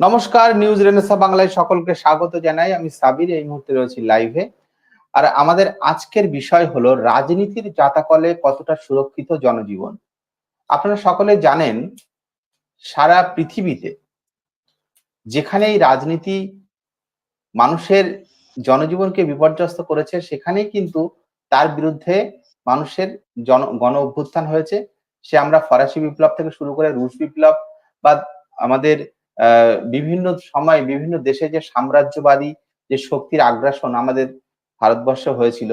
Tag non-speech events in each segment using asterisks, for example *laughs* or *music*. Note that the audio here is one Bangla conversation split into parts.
নমস্কার, নিউজ রেনেসা বাংলায় সকলকে স্বাগত জানাই। আমি সাবির, এই মুহূর্তে রয়েছি লাইভে। আর আমাদের আজকের বিষয় হলো, রাজনীতির জাতাকলে কতটা সুরক্ষিত জনজীবন? আপনারা সকলে জানেন, সারা পৃথিবীতে যেখানেই রাজনীতি মানুষের জনজীবনকে বিপর্যস্ত করেছে, সেখানেই কিন্তু তার বিরুদ্ধে মানুষের জন গণ অভ্যুত্থান হয়েছে। সে আমরা ফরাসি বিপ্লব থেকে শুরু করে রুশ বিপ্লব বা আমাদের বিভিন্ন সময় বিভিন্ন দেশে যে সাম্রাজ্যবাদী যে শক্তির আগ্রাসন আমাদের ভারতবর্ষে হয়েছিল,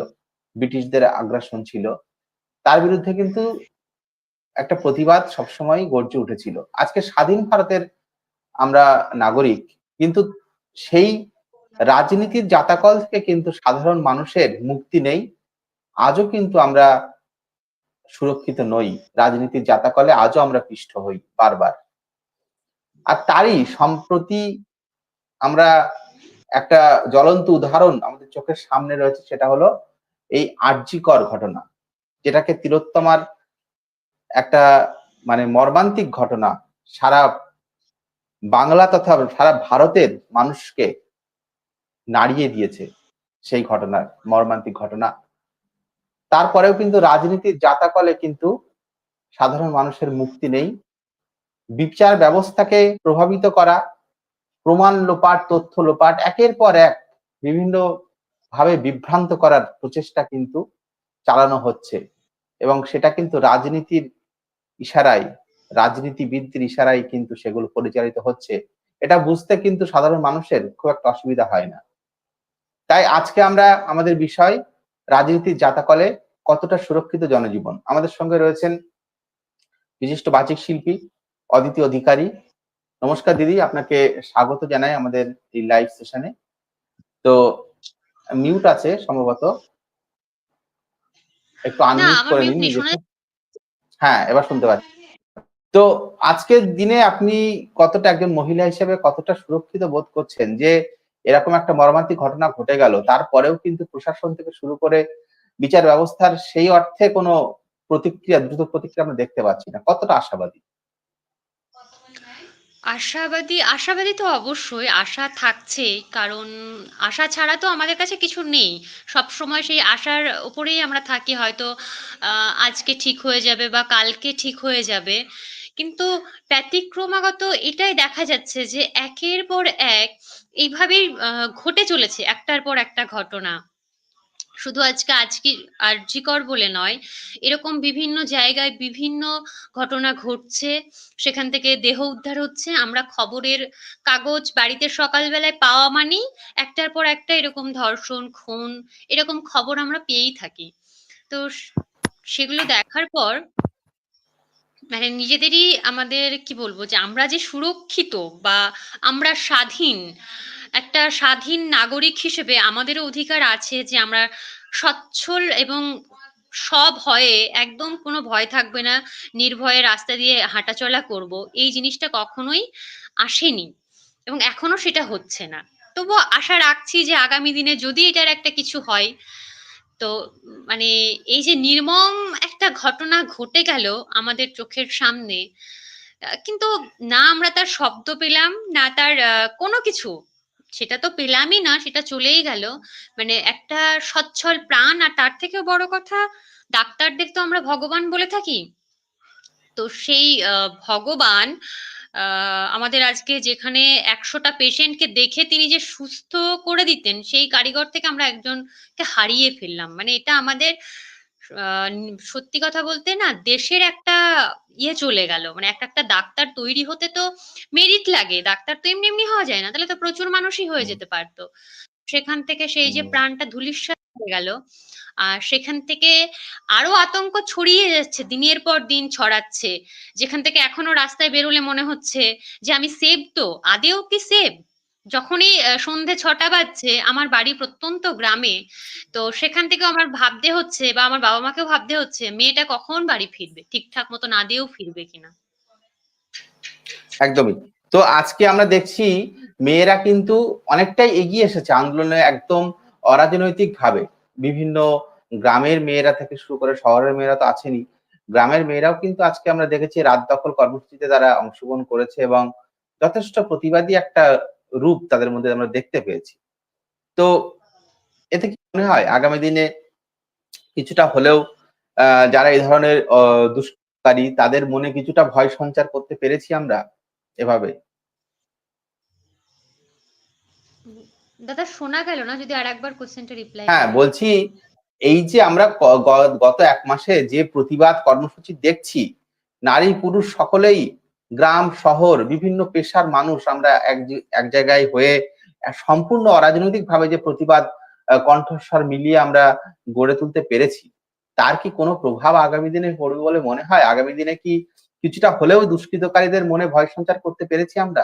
ব্রিটিশদের আগ্রাসন ছিল, তার বিরুদ্ধে কিন্তু একটা প্রতিবাদ সবসময় গর্জে উঠেছিল। আজকে স্বাধীন ভারতের আমরা নাগরিক, কিন্তু সেই রাজনীতির জাতাকল থেকে কিন্তু সাধারণ মানুষের মুক্তি নেই। আজও কিন্তু আমরা সুরক্ষিত নই। রাজনীতির জাতাকলে আজও আমরা পিষ্ট হই বারবার। আর তারই সম্প্রতি আমরা একটা জ্বলন্ত উদাহরণ আমাদের চোখের সামনে রয়েছে, সেটা হলো এই আর্যিকর ঘটনা, যেটাকে তিলোত্তমার একটা মানে মর্মান্তিক ঘটনা সারা বাংলা তথা সারা ভারতের মানুষকে নাড়িয়ে দিয়েছে সেই ঘটনার মর্মান্তিক ঘটনা। তারপরেও কিন্তু রাজনীতির জাতাকলে কিন্তু সাধারণ মানুষের মুক্তি নেই। বিচার ব্যবস্থাকে প্রভাবিত করা, প্রমাণ লোপাট, তথ্য লোপাট, একের পর এক বিভিন্ন ভাবে বিভ্রান্ত করার প্রচেষ্টা কিন্তু চালানো হচ্ছে। এবং সেটা কিন্তু রাজনীতির ইশারায়, রাজনীতিবিদদের ইশারায় কিন্তু সেগুলো পরিচালিত হচ্ছে। এটা বুঝতে কিন্তু সাধারণ মানুষের খুব একটা অসুবিধা হয় না। তাই আজকে আমরা আমাদের বিষয় রাজনীতির জাতাকলে কতটা সুরক্ষিত জনজীবন? আমাদের সঙ্গে রয়েছেন বিশিষ্ট বাচিক শিল্পী অদিতি অধিকারী। নমস্কার দিদি আপনাকে স্বাগত জানাই আমাদের এই লাইভ সেশনে তো মিউট আছে সম্ভবত। একটু আনমিউট করে নিন হ্যাঁ এবার শুনতে পাচ্ছি। তো আজকের দিনে আপনি কতটা একজন মহিলা হিসেবে কতটা সুরক্ষিত বোধ করছেন? যে এরকম একটা মর্মান্তিক ঘটনা ঘটে গেল। তারপরেও কিন্তু প্রশাসন থেকে শুরু করে বিচার ব্যবস্থার সেই অর্থে কোনো প্রতিক্রিয়া, দ্রুত প্রতিক্রিয়া আমরা দেখতে পাচ্ছি না। কতটা আশাবাদী? আশাবাদী আশাবাদী তো অবশ্যই, আশা থাকছেই কারণ আশা ছাড়া তো আমাদের কাছে কিছু নেই। সব সময় সেই আশার উপরেই আমরা থাকি, হয়তো আজকে ঠিক হয়ে যাবে বা কালকে ঠিক হয়ে যাবে। কিন্তু ব্যতিক্রমাগত এটাই দেখা যাচ্ছে যে একের পর এক এইভাবেই ঘটে চলেছে একটার পর একটা ঘটনা। শুধু আজকে আজকে আরজিকর বলে নয়, এরকম বিভিন্ন জায়গায় বিভিন্ন ঘটনা ঘটছে। সেখান থেকে দেহ উদ্ধার হচ্ছে। আমরা খবরের কাগজ বাড়িতে সকালবেলায় পাওয়া মানেই একটার পর একটা এরকম ধর্ষণ, খুন, এরকম খবর আমরা পেয়েই থাকি। তো সেগুলো দেখার পর মানে নিজেদেরই আমাদের কি বলব যে আমরা যে সুরক্ষিত বা আমরা স্বাধীন, একটা স্বাধীন নাগরিক হিসেবে আমাদেরও অধিকার আছে যে আমরা সচ্ছল এবং সব ভয়ে একদম কোনো ভয় থাকবে না, নির্ভয়ে রাস্তা দিয়ে হাঁটাচলা করব। এই জিনিসটা কখনোই আসেনি এবং এখনও সেটা হচ্ছে না। তবুও আশা রাখছি যে আগামী দিনে যদি এটার একটা কিছু হয় তো মানে এই যে নির্মম একটা ঘটনা ঘটে গেল আমাদের চোখের সামনে কিন্তু না আমরা তার শব্দ পেলাম, না তার কোনো কিছু। সেটা তো পেলামই না, সেটা চলেই গেল। মানে একটা সচ্ছল প্রাণ, আর তার থেকেও বড় কথা, ডাক্তারদের তো আমরা ভগবান বলে থাকি। তো সেই ভগবান আমাদের আজকে যেখানে একশোটা পেশেন্টকে দেখে তিনি যে সুস্থ করে দিতেন সেই কারিগর থেকে আমরা একজনকে হারিয়ে ফেললাম। মানে এটা আমাদের আহ, সত্যি কথা বলতে না দেশের একটা ইয়ে চলে গেল। মানে একটা একটা ডাক্তার তৈরি হতে তো মেরিট লাগে। ডাক্তার তো এমনি এমনি হওয়া যায় না। তাহলে তো প্রচুর মানুষই হয়ে যেতে পারতো। সেখান থেকে সেই যে প্রাণটা ধূলিসাৎ হয়ে গেল। আর সেখান থেকে আরও আতঙ্ক ছড়িয়ে যাচ্ছে, দিনের পর দিন ছড়াচ্ছে, যেখান থেকে এখনও রাস্তায় বেরোলে মনে হচ্ছে যে আমি সেভ তো, আদেও কি সেভ যখনই সন্ধে ছটা বাজছে, আমার বাড়ি প্রত্যন্ত গ্রামে, তো সেখান থেকেও আমার ভাবতে হচ্ছে বা আমার বাবা মাকেও ভাবতে হচ্ছে, মেয়েটা কখন বাড়ি ফিরবে? ঠিকঠাক মতো না দিয়েও ফিরবে কিনা? একদমই। তো আজকে আমরা দেখছি, মেয়েরা কিন্তু অনেকটাই এগিয়ে এসেছে, আন্দোলনে একদম অরাজনৈতিক ভাবে বিভিন্ন গ্রামের মেয়েরা থেকে শুরু করে শহরের মেয়েরা তো আছেনই। গ্রামের মেয়েরাও কিন্তু আজকে আমরা দেখেছি রাত দখল কর্মসূচিতে তারা অংশগ্রহণ করেছে এবং যথেষ্ট প্রতিবাদী একটা রূপ তাদের মধ্যে আমরা দেখতে পেয়েছি। তো এতে কি মনে হয়? আগামী দিনে কিছুটা হলেও যারা এই ধরনের দুষ্কারী তাদের মনে কিছুটা ভয় সঞ্চার করতে পেরেছি আমরা এভাবে? দাদা শোনা গেল না যদি আর একবার কোশ্চেনটা রিপ্লাই হ্যাঁ বলছি এই যে আমরা গত এক মাসে যে প্রতিবাদ কর্মসূচি দেখছি নারী পুরুষ সকলেই গ্রাম শহর বিভিন্ন পেশার মানুষ আমরা এক এক জায়গায় হয়ে সম্পূর্ণ অরাজনৈতিক ভাবে যে প্রতিবাদ কণ্ঠস্বর মিলিয়ে আমরা গড়ে তুলতে পেরেছি তার কি কোনো প্রভাব আগামী দিনে পড়বে বলে মনে হয়? আগামী দিনে কি কিছুটা হলেও দুষ্কৃতকারীদের মনে ভয় সঞ্চার করতে পেরেছি আমরা?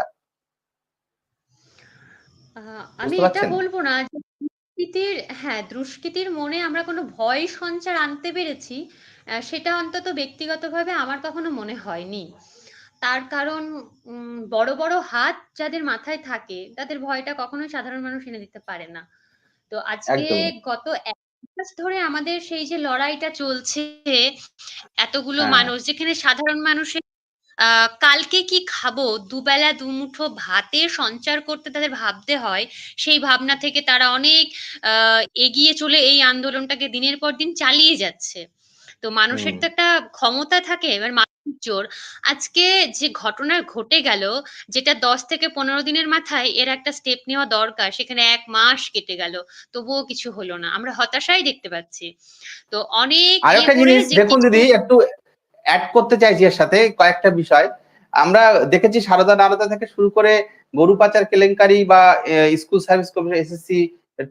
আমি বুঝতে এটা পারছেন? বলব না যে দুষ্কৃতীর হ্যাঁ দুষ্কৃতীর মনে আমরা কোনো ভয় সঞ্চার আনতে পেরেছি আহ, সেটা অন্তত ব্যক্তিগতভাবে আমার কখনো মনে হয়নি তার কারণ উম, বড় বড় হাত যাদের মাথায় থাকে তাদের ভয়টা কখনোই সাধারণ মানুষ এনে দিতে পারে না তো আজকে একদমই। গত এক মাস ধরে আমাদের সেই যে লড়াইটা চলছে এতগুলো হ্যাঁ। মানুষ যেখানে সাধারণ মানুষের কালকে কি খাব? দুবেলা দুমুঠো ভাতে সঞ্চার করতে তাদের ভাবতে হয়। সেই ভাবনা থেকে তারা অনেক এগিয়ে চলে এই আন্দোলনটাকে দিনের পর দিন চালিয়ে যাচ্ছে। তো মানুষের তো একটা ক্ষমতা থাকে এবার জোর। আজকে যে ঘটনা ঘটে গেল যেটা দশ থেকে পনেরো দিনের মাথায় এর একটা স্টেপ নেওয়া দরকার সেখানে এক মাস কেটে গেল। তবুও কিছু হলো না। আমরা হতাশাই দেখতে পাচ্ছি। তো অনেক দেখুন দিদি একটু অ্যাড করতে চাইছি এর সাথে কয়েকটা বিষয়। আমরা দেখেছি সারদা নারদা থেকে শুরু করে গরু পাচার, কেলেঙ্কারি বা school service commission SSC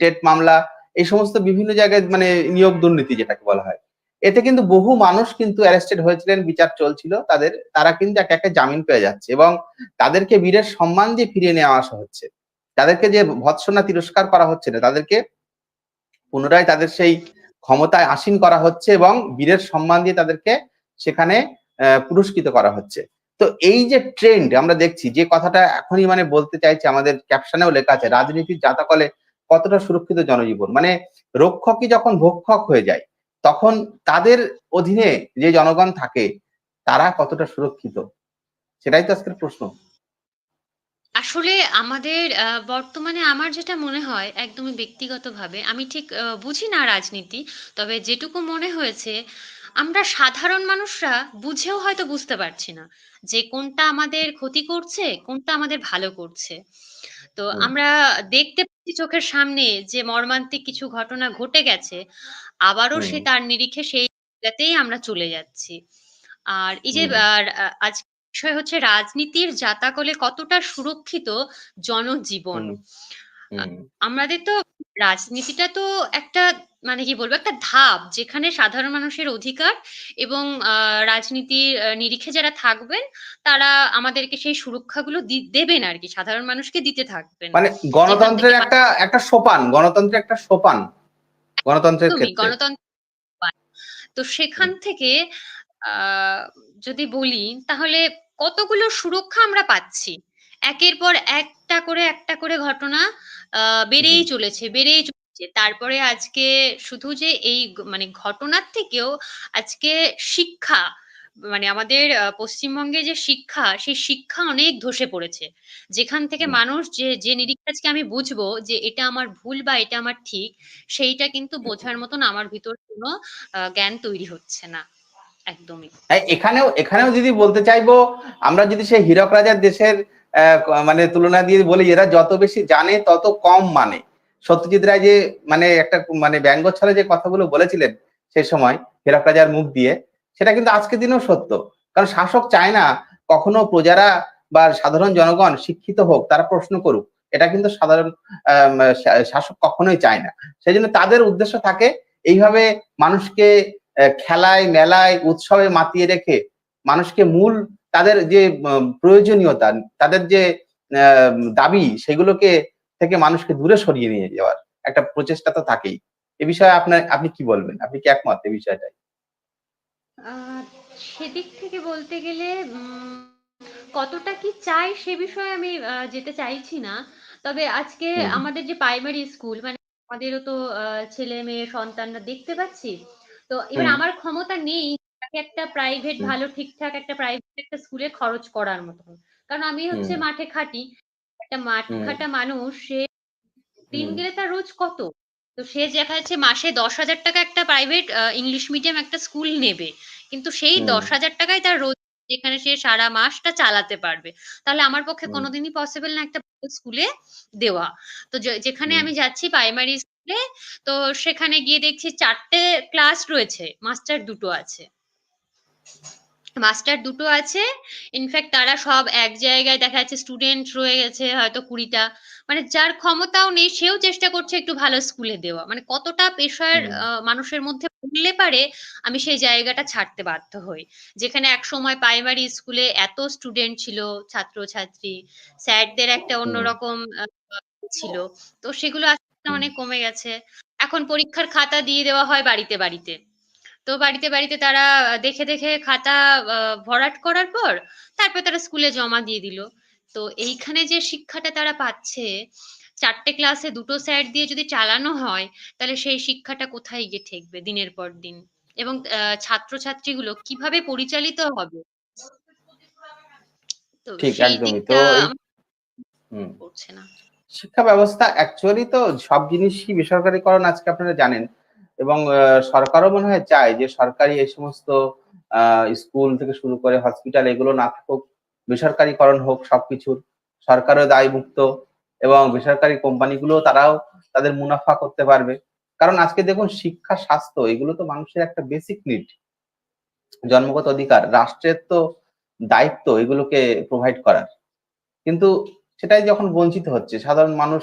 TET মামলা, এই সমস্ত বিভিন্ন জায়গায় মানে নিয়োগ দুর্নীতি যেটাকে বলা হয়। এতে কিন্তু বহু মানুষ কিন্তু অ্যারেস্টেড হয়েছিলেন, বিচার চলছিল তাদের, তারা কিন্তু একে একে জামিন পেয়ে যাচ্ছে এবং তাদেরকে বীরের সম্মান দিয়ে ফিরিয়ে নেওয়া আসা হচ্ছে, তাদেরকে যে ভৎসনা তিরস্কার করা হচ্ছে না, তাদেরকে পুনরায় তাদের সেই ক্ষমতায় আসীন করা হচ্ছে এবং বীরের সম্মান দিয়ে তাদেরকে সেখানে পুরস্কৃত করা হচ্ছে। তো এই যে ট্রেন্ড আমরা দেখছি, যে কথাটা এখনই মানে বলতে চাইছি আমাদের ক্যাপশনেও লেখা আছে, রাজনীতির জাতাকলে কতটা সুরক্ষিত জনজীবন? মানে রক্ষকই যখন ভক্ষক হয়ে যায়, তখন তাদের অধীনে যে জনগণ থাকে, তারা কতটা সুরক্ষিত? সেটাই তো আজকের প্রশ্ন। আসলে আমাদের বর্তমানে আমার যেটা মনে হয়, একদমই ব্যক্তিগতভাবে, আমি ঠিক বুঝি না রাজনীতি, তবে যেটুকু মনে হয়েছে আমরা সাধারণ মানুষরা বুঝেও হয়তো বুঝতে পারছি না যে কোনটা আমাদের ক্ষতি করছে কোনটা আমাদের ভালো করছে। তো আমরা দেখতে পাচ্ছি চোখের সামনে যে মর্মান্তিক কিছু ঘটনা ঘটে গেছে আবারও সে তার নিরিখে সেই জায়গাতেই আমরা চলে যাচ্ছি। আর এই যে। আজ বিষয় হচ্ছে রাজনীতির জাতাকলে কতটা সুরক্ষিত জনজীবন। আমাদের তো রাজনীতিটা তো একটা মানে কি বলব? একটা ধাপ যেখানে সাধারণ মানুষের অধিকার এবং রাজনীতির নিরিখে যারা থাকবেন তারা আমাদেরকে সেই সুরক্ষাগুলো দেবেন আর কি। সাধারণ মানুষকে দিতে থাকবেন। মানে গণতন্ত্রের একটা একটা সোপান গণতন্ত্রের একটা সোপান। গণতন্ত্রের গণতন্ত্র তো সেখান থেকে আহ যদি বলি তাহলে কতগুলো সুরক্ষা আমরা পাচ্ছি? একের পর একটা করে একটা করে ঘটনা আহ বেড়েই চলেছে বেড়েই চলেছে। তারপরে আজকে শুধু যে এই মানে ঘটনার থেকেও আজকে শিক্ষা মানে আমাদের পশ্চিমবঙ্গে যে শিক্ষা সেই শিক্ষা অনেক ধসে পড়েছে। যেখান থেকে মানুষ যে যে নিরিখে আজকে আমি বুঝব যে এটা আমার ভুল বা এটা আমার ঠিক সেইটা কিন্তু বোঝার মতন আমার ভিতর কোনো জ্ঞান তৈরি হচ্ছে না একদমই। এখানেও এখানেও যদি বলতে চাইব আমরা যদি সেই হীরক রাজার দেশের মানে তুলনা দিয়ে বলি, এরা যত বেশি জানে, তত কম মানে। সত্যজিৎ রায় যে মানে একটা মানে ব্যঙ্গ ছলে যে কথাগুলো বলেছিলেন সেই সময় হীরক রাজার মুখ দিয়ে, সেটা কিন্তু আজকের দিনেও সত্য। কারণ শাসক চায় না কখনো প্রজারা বা সাধারণ জনগণ শিক্ষিত হোক, তারা প্রশ্ন করুক। এটা কিন্তু সাধারণ শাসক কখনোই চায় না। সেই জন্য তাদের উদ্দেশ্য থাকে এইভাবে মানুষকে খেলায়, মেলায়, উৎসবে মাতিয়ে রেখে মানুষকে মূল তাদের যে প্রয়োজনীয়তা তাদের যে দাবি সেগুলোকে থেকে মানুষকে দূরে সরিয়ে নিয়ে যাওয়ার একটা প্রচেষ্টা তো থাকেই। এ বিষয়ে আপনার আপনি কি বলবেন? আপনি কি একমত এই বিষয়টাই সেদিক থেকে বলতে গেলে কতটা কি চাই সে বিষয়ে আমি যেতে চাইছি না। তবে আজকে আমাদের যে প্রাইমারি স্কুল মানে আমাদেরও তো ছেলে মেয়ে সন্তানরা দেখতে পাচ্ছি। তো এবার আমার ক্ষমতা নেই একটা প্রাইভেট ভালো ঠিকঠাক একটা প্রাইভেট একটা স্কুলে খরচ করার মতন। কারণ আমি হচ্ছে মাঠে খাটি। একটা মাঠ খাটা মানুষ সে দিন গেলে তার রোজ কত? তো সে দেখা যাচ্ছে মাসে ৳১০,০০০ একটা প্রাইভেট ইংলিশ মিডিয়াম একটা স্কুল নেবে। কিন্তু সেই দশ হাজার টাকায় তার রোজ যেখানে সে সারা মাসটা চালাতে পারবে। তাহলে আমার পক্ষে কোনোদিনই পসিবল না একটা ভালো স্কুলে দেওয়া। তো যেখানে আমি যাচ্ছি প্রাইমারি স্কুলে তো সেখানে গিয়ে দেখছি ৪ টে ক্লাস রয়েছে, মাস্টার দুটো আছে। মাস্টার দুটো আছে। ইনফ্যাক্ট তারা সব এক জায়গায় দেখা যাচ্ছে স্টুডেন্ট রয়ে গেছে হয়তো কুড়িটা মানে যার ক্ষমতাও নেই সেও চেষ্টা করছে একটু ভালো স্কুলে দেওয়া। মানে কতটা প্রেশার হুম। মানুষের মধ্যে পড়লে পারে আমি সেই জায়গাটা ছাড়তে বাধ্য হই। যেখানে এক সময় প্রাইমারি স্কুলে এত স্টুডেন্ট ছিল, ছাত্র-ছাত্রী, স্যারদের একটা অন্যরকম ছিল। তো সেগুলো আস্তে, আস্তে অনেক কমে গেছে। এখন পরীক্ষার খাতা দিয়ে দেওয়া হয় বাড়িতে, বাড়িতে। তো বাড়িতে, বাড়িতে তারা দেখে, দেখে খাতা ভরাট করার পর তারপর তারা স্কুলে জমা দিয়ে দিল। তো এইখানে যে শিক্ষাটা তারা পাচ্ছে চারটে ক্লাসে ২ টো স্যার দিয়ে যদি চালানো হয়, তাহলে সেই শিক্ষাটা কোথায় গিয়ে ঠেকবে দিনের পর দিন? এবং ছাত্রছাত্রীগুলো কীভাবে পরিচালিত হবে? তো সেই দিকটা। করছে না। শিক্ষা ব্যবস্থা অ্যাকচুয়ালি তো সব জিনিসই বেসরকারিকরণ আজকে আপনারা জানেন এবং সরকারও মনে হয় চায় যে সরকারি এই সমস্ত স্কুল থেকে শুরু করে হসপিটাল এগুলো না থাকুক, বেসরকারিকরণ হোক সবকিছুর। সরকারও দায়মুক্ত এবং বেসরকারি কোম্পানিগুলোও তারাও তাদের মুনাফা করতে পারবে। কারণ আজকে দেখুন শিক্ষা, স্বাস্থ্য এগুলো তো মানুষের একটা বেসিক নিড। জন্মগত অধিকার। রাষ্ট্রের তো দায়িত্ব এগুলোকে প্রোভাইড করার। কিন্তু সেটাই যখন বঞ্চিত হচ্ছে সাধারণ মানুষ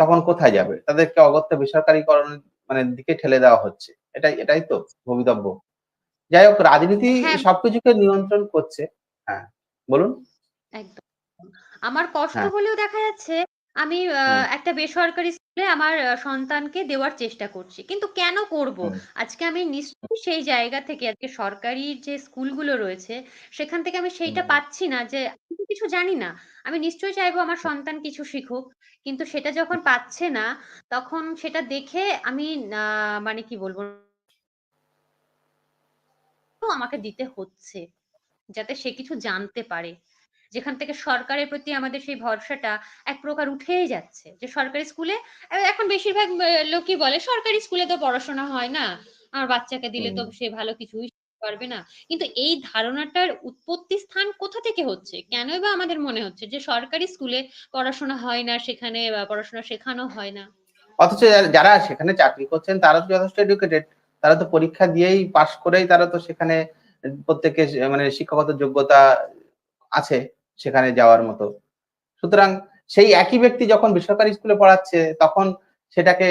তখন কোথায় যাবে? তাদেরকে অগত্যা বেসরকারিকরণ মানে দিকে ঠেলে দেওয়া হচ্ছে। এটাই এটাই তো ভবিতব্য। যাই হোক রাজনীতি হ্যাঁ। সবকিছুকে নিয়ন্ত্রণ করছে। হ্যাঁ, বলুন? একদম। আমার কষ্ট হ্যাঁ। হলেও দেখা যাচ্ছে আমি আ হুম। একটা বেসরকারি স্কুলে আমার সন্তানকে দেওয়ার চেষ্টা করছি। কিন্তু কেন করব? হুম। আজকে আমি নিশ্চয়ই সেই জায়গা থেকে আজকে সরকারি যে স্কুলগুলো রয়েছে, সেখান থেকে আমি সেইটা হুম। পাচ্ছি না যে আমি তো কিছু জানি না। আমি নিশ্চয়ই চাইব আমার সন্তান কিছু শিখুক। কিন্তু সেটা যখন পাচ্ছে না, তখন সেটা দেখে আমি না মানে কি বলব? আমাকে দিতে হচ্ছে। যাতে সে কিছু জানতে পারে। যেখান থেকে সরকারের প্রতি আমাদের সেই ভরসাটা এক প্রকার উঠেই যাচ্ছে। যে সরকারি স্কুলে এখন বেশিরভাগ লোকই বলে, "সরকারি স্কুলে তো পড়াশোনা হয় না। আমার বাচ্চাকে দিলে তো সে ভালো কিছুই পারবে না।" কিন্তু এই ধারণাটার উৎপত্তি স্থান কোথা থেকে হচ্ছে? কেনই বা আমাদের মনে হচ্ছে যে সরকারি স্কুলে পড়াশোনা হয় না, সেখানে পড়াশোনা শেখানো হয় না? অথচ যারা সেখানে চাকরি করছেন তারা তো যথেষ্ট এডুকেটেড। তারা তো পরীক্ষা দিয়েই পাশ করেই তারা তো সেখানে প্রত্যেকে মানে শিক্ষাগত যোগ্যতা আছে সেখানে যাওয়ার মতো। সুতরাং সেই একই ব্যক্তি যখন বেসরকারি স্কুলে পড়াচ্ছে তখন সেটাকে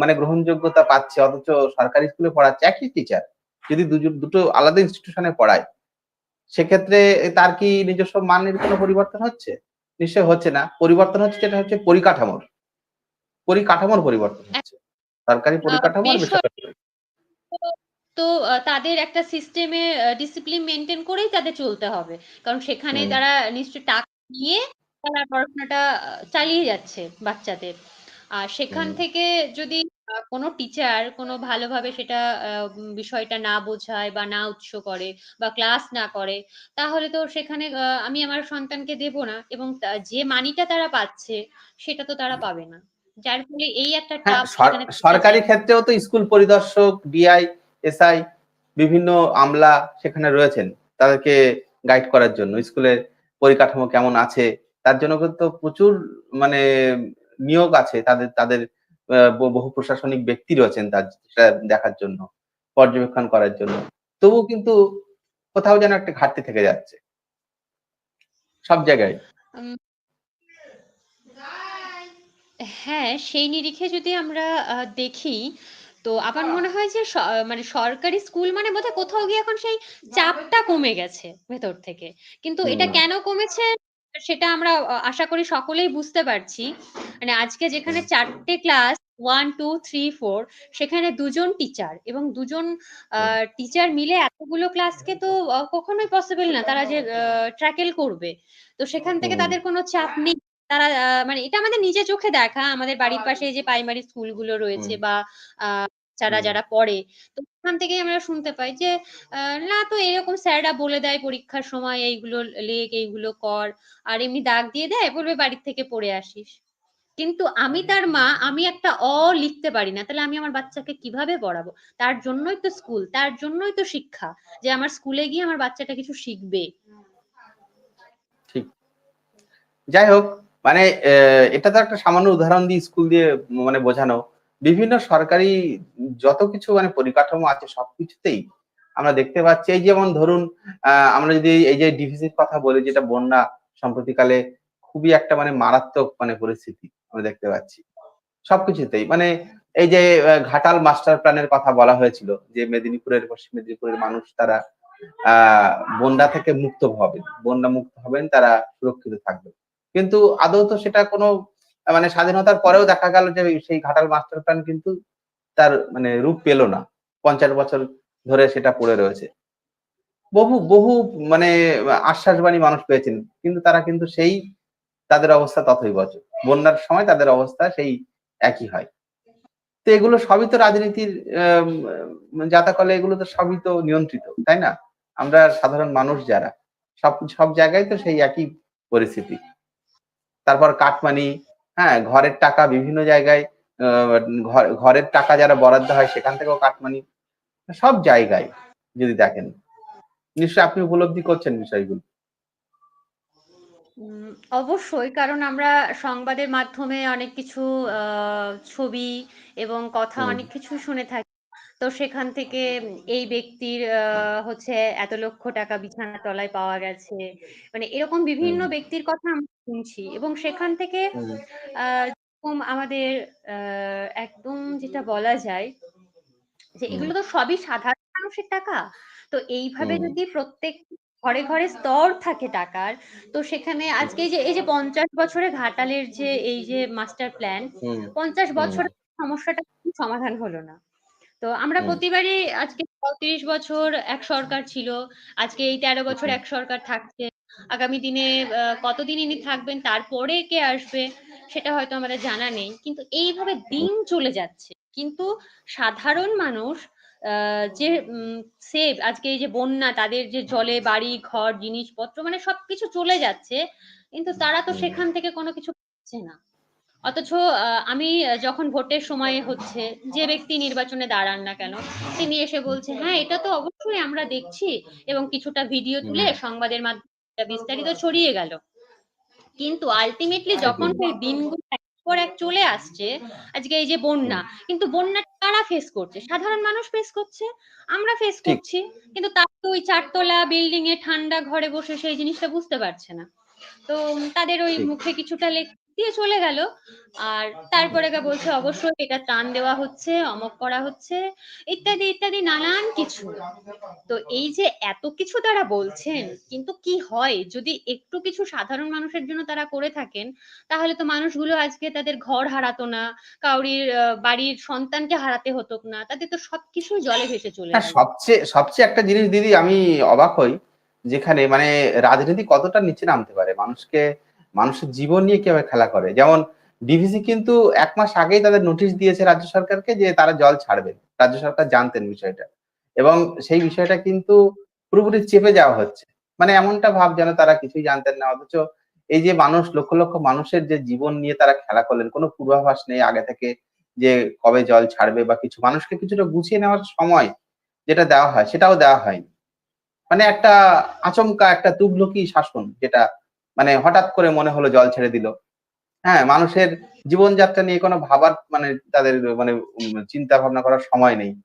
মানে গ্রহণযোগ্যতা পাচ্ছে অথচ সরকারি স্কুলে পড়াচ্ছে একই টিচার। যদি দুটো আলাদা ইনস্টিটিউশনে পড়ায়, সেক্ষেত্রে তার কি নিজস্ব মানের কোনো পরিবর্তন হচ্ছে? নিশ্চয়ই হচ্ছে না। পরিবর্তন হচ্ছে যেটা হচ্ছে পরিকাঠামোর। পরিকাঠামোর পরিবর্তন হচ্ছে। সরকারি পরিকাঠামো আর বেসর বেসরকারি পরি তো তো তাদের একটা সিস্টেমে ডিসিপ্লিন মেইনটেইন করেই তাদের চলতে হবে। কারণ সেখানে তারা নিশ্চয়ই টাকা নিয়ে তারা পড়াশোনাটা চালিয়ে যাচ্ছে বাচ্চাদের। আর সেখান থেকে যদি কোনো টিচার কোনো ভালোভাবে সেটা বিষয়টা না বোঝায় বা না উৎস করে বা ক্লাস না করে, তাহলে তো সেখানে আমি আমার সন্তানকে দেব না এবং যে মানিটা তারা পাচ্ছে, সেটা তো তারা পাবে না। যার ফলে এই একটা হ্যাঁ, এখানে সরকারি ক্ষেত্রেও তো স্কুল পরিদর্শক, ডিআই, এসআই বিভিন্ন আমলা সেখানে রয়েছেন। তাদেরকে গাইড করার জন্য। স্কুলের পরিকাঠামো কেমন আছে? তার জন্য কিন্তু প্রচুর মানে নিয়োগ আছে তাদের তাদের বহু প্রশাসনিক ব্যক্তি রয়েছেন তার দেখার জন্য, পর্যবেক্ষণ করার জন্য। তবুও কিন্তু কোথাও যেন একটা ঘাটতি থেকে যাচ্ছে। সব জায়গায়। হ্যাঁ, সেই নিরিখে যদি আমরা দেখি, তো আমার মনে হয় যে মানে সরকারি স্কুল মানে বোধহয় কোথাও গিয়ে এখন সেই চাপটা কমে গেছে ভেতর থেকে। কিন্তু এটা কেন কমেছে? সেটা আমরা আশা করি সকলেই বুঝতে পারছি। মানে আজকে যেখানে চারটে ৪ টে ক্লাস 1, 2, 3, 4 সেখানে ২ জন টিচার এবং ২ জন আ টিচার মিলে এতগুলো ক্লাসকে তো কখনোই পসিবল না তারা যে আ ট্যাকেল করবে। তো সেখান থেকে তাদের কোনো চাপ নেই। তারা মানে এটা আমাদের নিজের চোখে দেখা। আমাদের বাড়ির পাশে যে প্রাইমারি স্কুলগুলো রয়েছে বা যারা যারা পড়ে তো ওখান থেকেই আমরা শুনতে পাই যে না তো এরকম স্যাররা বলে দেয় পরীক্ষার সময় এইগুলো লেখ এইগুলো কর। আর এমনি দাগ দিয়ে দেয় বলবে বাড়ির থেকে পড়ে আসিস। কিন্তু আমি তার মা আমি একটা অ লিখতে পারি না। তাহলে আমি আমার বাচ্চাকে কীভাবে পড়াবো? তার জন্যই তো স্কুল তার জন্যই তো শিক্ষা যে আমার স্কুলে গিয়ে আমার বাচ্চাটা কিছু শিখবে। ঠিক। যাই হোক মানে এটা তো একটা সামান্য উদাহরণ দিয়ে স্কুল দিয়ে মানে বোঝানো। বিভিন্ন সরকারি যত কিছু মানে পরিকাঠামো আছে সবকিছুতেই আমরা দেখতে পাচ্ছি এই যেমন ধরুন আহ, আমরা যদি এই যে ডিভিসির কথা বলি যেটা বন্যা সম্প্রতিকালে খুবই একটা মানে মারাত্মক মানে পরিস্থিতি আমরা দেখতে পাচ্ছি। সবকিছুতেই মানে এই যে ঘাটাল মাস্টার প্ল্যানের কথা বলা হয়েছিল যে মেদিনীপুরের পশ্চিম মেদিনীপুরের মানুষ তারা আহ বন্যা থেকে মুক্ত হবেন বন্যা মুক্ত হবেন তারা সুরক্ষিত থাকবে কিন্তু আদৌ তো সেটা কোনো মানে স্বাধীনতার পরেও দেখা গেল যে সেই ঘাটাল মাস্টার প্ল্যান কিন্তু তার মানে রূপ পেল না। পঞ্চাশ বছর ধরে সেটা পড়ে রয়েছে। বহু বহু মানে আশ্বাসবাণী মানুষ পেয়েছেন কিন্তু তারা কিন্তু সেই তাদের অবস্থা ততই বছর। বন্যার সময় তাদের অবস্থা সেই একই হয়। তো এগুলো সবই তো রাজনীতির আম, জাতাকলে এগুলো তো সবই তো নিয়ন্ত্রিত তাই না? আমরা সাধারণ মানুষ যারা সব সব জায়গায় তো সেই একই পরিস্থিতি। তারপর কাটমানি হ্যাঁ ঘরের টাকা বিভিন্ন জায়গায় ঘরের টাকা যারা বরাদ্দ হয় সেখান থেকেও কাটমানি সব জায়গায় যদি দেখেন। নিশ্চয়ই আপনি উপলব্ধি করছেন বিষয়গুলো। অবশ্যই কারণ আমরা সংবাদের মাধ্যমে অনেক কিছু আহ, ছবি এবং কথা অনেক কিছু শুনে থাকি। তো সেখান থেকে এই ব্যক্তির আহ, হচ্ছে এত লক্ষ টাকা বিছানা তলায় পাওয়া গেছে। মানে এরকম বিভিন্ন ব্যক্তির কথা আমরা শুনছি এবং সেখান থেকে আহ, আমাদের আহ, একদম যেটা বলা যায় যে এগুলো তো সবই সাধারণ মানুষের টাকা। তো এইভাবে যদি প্রত্যেক ঘরে ঘরে স্তর থাকে টাকার তো সেখানে আজকে এই যে এই যে পঞ্চাশ বছরে ঘাটালের যে এই যে মাস্টার প্ল্যান পঞ্চাশ। বছরের সমস্যাটা সমাধান হলো না। তো আমরা প্রতিবারই আজকে পঁয়ত্রিশ বছর এক সরকার ছিল আজকে এই তেরো বছর এক সরকার থাকছে। আগামী দিনে কতদিন ইনি থাকবেন তারপরে কে আসবে সেটা হয়তো আমাদের জানা নেই। কিন্তু এইভাবে দিন চলে যাচ্ছে। কিন্তু সাধারণ মানুষ আহ, যে সেভ আজকে এই যে বন্যা তাদের যে জলে বাড়ি ঘর জিনিসপত্র মানে সবকিছু চলে যাচ্ছে। কিন্তু তারা তো সেখান থেকে কোনো কিছু পাচ্ছে না। অথচ আমি যখন ভোটের সময় হচ্ছে যে ব্যক্তি নির্বাচনে দাঁড়ান না কেন তিনি এসে বলছে হ্যাঁ এটা তো অবশ্যই আমরা দেখছি। এবং কিছুটা ভিডিও তুলে সংবাদের মাধ্যমে বিস্তারিত ছড়িয়ে গেল। কিন্তু আলটিমেটলি যখন। সেই দিনগুলো পর এক চলে আসছে আজকে এই যে বন্যা কিন্তু বন্যা কারা ফেস করছে? সাধারণ মানুষ ফেস করছে আমরা ফেস করছি কিন্তু তার তো ওই চারতলা বিল্ডিং এ ঠান্ডা ঘরে বসে সেই জিনিসটা বুঝতে পারছে না। তো তাদের ওই মুখে কিছুটা লেখ দিয়ে চলে গেল। আর তারপরে বলছে অবশ্যই এটা ত্রাণ দেওয়া হচ্ছে অমক করা হচ্ছে ইত্যাদি ইত্যাদি নানান কিছু। তো এই যে এত কিছু তারা বলছেন কিন্তু কি হয়? যদি একটু কিছু সাধারণ মানুষের জন্য তারা করে থাকেন তাহলে তো মানুষগুলো আজকে তাদের ঘর হারাতো না কাউরির বাড়ির সন্তানকে হারাতে হতো না তাদের তো সবকিছু জলে ভেসে চলে সবচেয়ে সবচেয়ে একটা জিনিস দিদি আমি অবাক হই যেখানে মানে রাজনীতি কতটা নিচে নামতে পারে? মানুষকে মানুষের জীবন নিয়ে কীভাবে খেলা করে। যেমন ডিভিসি কিন্তু এক মাস আগেই তাদের নোটিশ দিয়েছে রাজ্য সরকারকে যে তারা জল ছাড়বে। রাজ্য সরকার জানতেন বিষয়টা। এবং সেই বিষয়টা কিন্তু পুরোপুরি চেপে যাওয়া হচ্ছে। মানে এমনটা ভাব যেন তারা কিছুই জানতেন না। অথচ এই যে মানুষ, লক্ষ লক্ষ মানুষের যে জীবন নিয়ে তারা খেলা করলেন, কোনো পূর্বাভাস নেই আগে থেকে যে কবে জল ছাড়বে বা কিছু। মানুষকে কিছুটা গুছিয়ে নেওয়ার সময় যেটা দেওয়া হয়, সেটাও দেওয়া হয়নি। মানে একটা আচমকা, একটা তুগলকি শাসন যেটা মানে হঠাৎ করে মনে হলো জল ছেড়ে দিল। হ্যাঁ মানুষের জীবনযাত্রা নিয়ে কোনো ভাবার মানে তাদের মানে চিন্তা ভাবনা করার সময় নেই।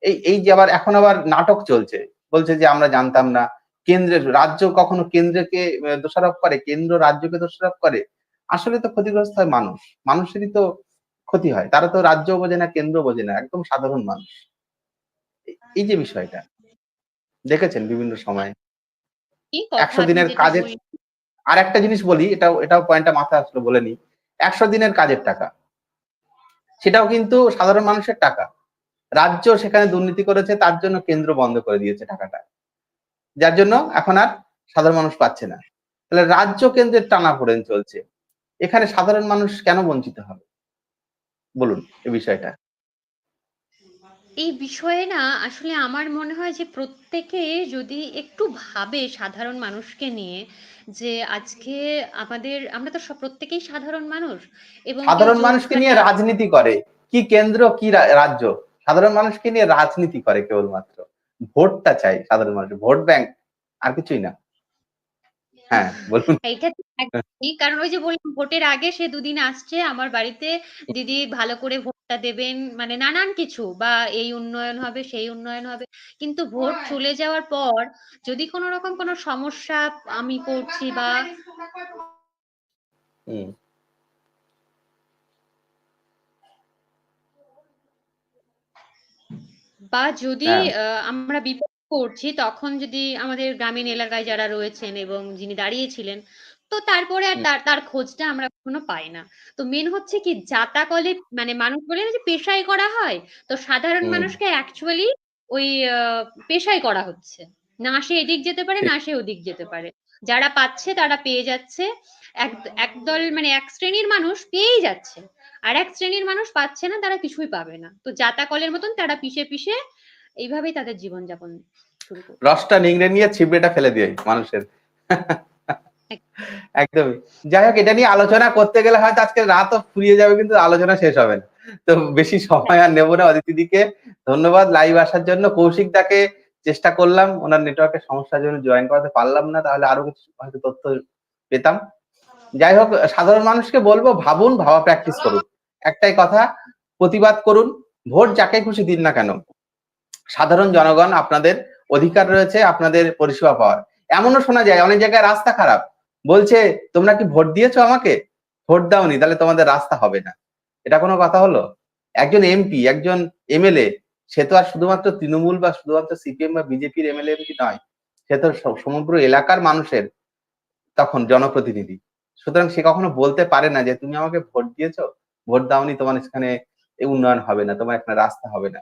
এই এই যে আবার এখন আবার নাটক চলছে বলছে যে আমরা জানতাম না। কেন্দ্রের রাজ্য কখনো কেন্দ্রকে দোষারোপ করে কেন্দ্র রাজ্যকে দোষারোপ করে? আসলে তো ক্ষতিগ্রস্ত হয় মানুষ। মানুষেরই তো ক্ষতি হয়। তারা তো রাজ্য বোঝে না কেন্দ্র বোঝে না একদম সাধারণ মানুষ। এই- যে বিষয়টা দেখেছেন বিভিন্ন সময়? একশো দিনের কাজের। আর একটা জিনিস বলি, এটাও এটাও পয়েন্টটা মাথায় আসলো বলে নি একশো দিনের কাজের টাকা। সেটাও কিন্তু সাধারণ মানুষের টাকা। রাজ্য সেখানে দুর্নীতি করেছে, তার জন্য কেন্দ্র বন্ধ করে দিয়েছে টাকাটা। যার জন্য এখন আর সাধারণ মানুষ পাচ্ছে না। তাহলে রাজ্য কেন্দ্রের টানা পড়েন চলছে। এখানে সাধারণ মানুষ কেন বঞ্চিত হবে? বলুন এই বিষয়টা। এই বিষয়ে না আসলে আমার মনে হয় যে প্রত্যেকে যদি একটু ভাবে সাধারণ মানুষকে নিয়ে যে আজকে আমাদের আমরা তো সব প্রত্যেকেই সাধারণ মানুষ এবং সাধারণ মানুষকে নিয়ে রাজনীতি করে। কি কেন্দ্র কি রাজ্য? সাধারণ মানুষকে নিয়ে রাজনীতি করে কেবলমাত্র। ভোটটা চাই সাধারণ মানুষ ভোট ব্যাংক আর কিছুই না। হ্যাঁ বলুন। এটা কারণ ওই যে বললাম ভোটের আগে সে দুদিন আসছে আমার বাড়িতে দিদি ভালো করে ভোটটা দেবেন মানে নানান কিছু বা এই উন্নয়ন হবে সেই উন্নয়ন হবে। কিন্তু ভোট চলে যাওয়ার পর যদি কোনো রকম কোনো সমস্যা আমি পড়ছি বা বা যদি হ্যাঁ। আহ, আমরা বিপদ করছি তখন যদি আমাদের গ্রামীণ এলাকায় যারা রয়েছেন এবং যিনি দাঁড়িয়েছিলেন তো তারপরে আর তার তার খোঁজটা আমরা কখনো পাই না। তো মেন হচ্ছে কি যাতা কলে মানে মানুষ বলে যে পেশাই করা হয় তো সাধারণ মানুষকে অ্যাকচুয়ালি ওই পেশাই করা হচ্ছে। না সে এদিক যেতে পারে না সে ওদিক যেতে পারে। যারা পাচ্ছে তারা পেয়ে যাচ্ছে। এক একদল মানে এক শ্রেণির মানুষ পেয়েই যাচ্ছে। আর এক শ্রেণির মানুষ পাচ্ছে না তারা কিছুই পাবে না। তো জাতা কলের মতন তারা পিষে পিষে এইভাবেই তাদের জীবনযাপন শুরু রসটা নিংড়ে নিয়ে ছিবড়েটা ফেলে দিয়ে মানুষের। *laughs* একদমই। যাই হোক, এটা নিয়ে আলোচনা করতে গেলে হয়তো আজকে রাতও ফুরিয়ে যাবে, কিন্তু আলোচনা শেষ হবে না। তো বেশি সময় আর নেব না অদিতি দিকে। ধন্যবাদ লাইভ আসার জন্য। কৌশিক দাকে চেষ্টা করলাম, ওনার নেটওয়ার্কের সমস্যার জন্য জয়েন করাতে পারলাম না, তাহলে আরও কিছু হয়তো তথ্য পেতাম। যাই হোক, সাধারণ মানুষকে বলব, ভাবুন, ভাবা প্র্যাকটিস করুন। একটাই কথা, প্রতিবাদ করুন, ভোট যাকে খুশি দিন না কেন। সাধারণ জনগণ, আপনাদের অধিকার রয়েছে, আপনাদের পরিষেবা পাওয়ার। এমনও শোনা যায়, অনেক জায়গায় রাস্তা খারাপ। বলছে, তোমরা কি ভোট দিয়েছ আমাকে? ভোট দাওনি, তাহলে তোমাদের রাস্তা হবে না। এটা কোনো কথা হলো? একজন এমপি, একজন এমএলএ, সে তো আর শুধুমাত্র তৃণমূল বা শুধুমাত্র সিপিএম বা বিজেপির এমএলএ এমপি নয়, সে তো সমগ্র এলাকার মানুষের তখন জনপ্রতিনিধি। সুতরাং সে কখনো বলতে পারে না যে, তুমি আমাকে ভোট দিয়েছ? ভোট দাওনি, তোমার এখানে উন্নয়ন হবে না, তোমার এখানে রাস্তা হবে না।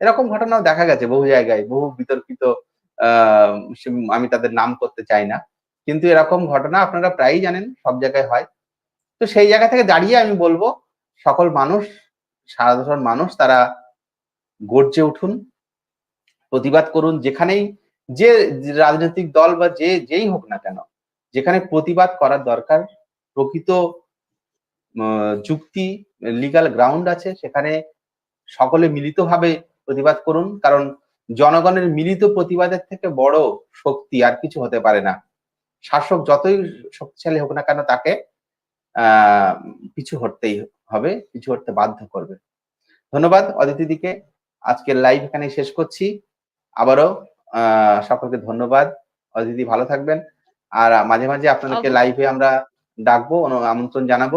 এরকম ঘটনাও দেখা গেছে বহু জায়গায়, বহু বিতর্কিত আমি তাদের নাম করতে চাই না। কিন্তু এরকম ঘটনা আপনারা প্রায়ই জানেন, সব জায়গায় হয়। তো সেই জায়গা থেকে দাঁড়িয়ে আমি বলব, সকল মানুষ, সাধারণ মানুষ, তারা গর্জে উঠুন, প্রতিবাদ করুন, যেখানেই যে রাজনৈতিক দল বা যে, যেই হোক না কেন, যেখানে প্রতিবাদ করার দরকার, প্রকৃত যুক্তি লিগাল গ্রাউন্ড আছে, সেখানে সকলে মিলিতভাবে প্রতিবাদ করুন, কারণ জনগণের মিলিত প্রতিবাদের থেকে বড় শক্তি আর কিছু হতে পারে না। শাসক যতই শক্তিশালী হোক না কেন তাকে পিছু হটতেই হবে পিছু হটতে বাধ্য করবে। ধন্যবাদ অদিতি দিকে আজকের লাইভ এখানে শেষ করছি। আবারও সকলকে ধন্যবাদ। অদিতি ভালো থাকবেন। আর মাঝে মাঝে আপনাদেরকে লাইভে আমরা ডাকবো আমন্ত্রণ জানাব।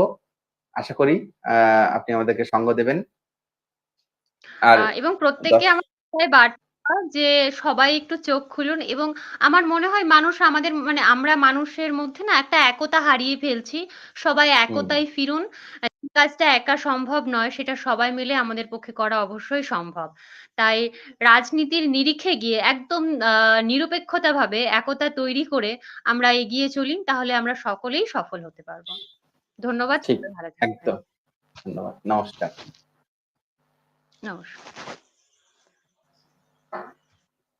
আশা করি আহ আপনি আমাদেরকে সঙ্গ দেবেন। আর এবং প্রত্যেককে আমার বার্তা যে সবাই একটু চোখ খুলুন এবং আমার মনে হয় মানুষ আমাদের মানে আমরা মানুষের মধ্যে না একটা একতা হারিয়ে ফেলছি। সবাই একতায় ফিরুন। এই কাজটা একা সম্ভব নয় সেটা সবাই মিলে আমাদের পক্ষে করা অবশ্যই সম্ভব। তাই রাজনীতির নিরিখে গিয়ে একদম আহ নিরপেক্ষতাভাবে একতা তৈরি করে আমরা এগিয়ে চলি তাহলে আমরা সকলেই সফল হতে পারব। ধন্যবাদ। একদম। ধন্যবাদ। নমস্কার। নমস্কার।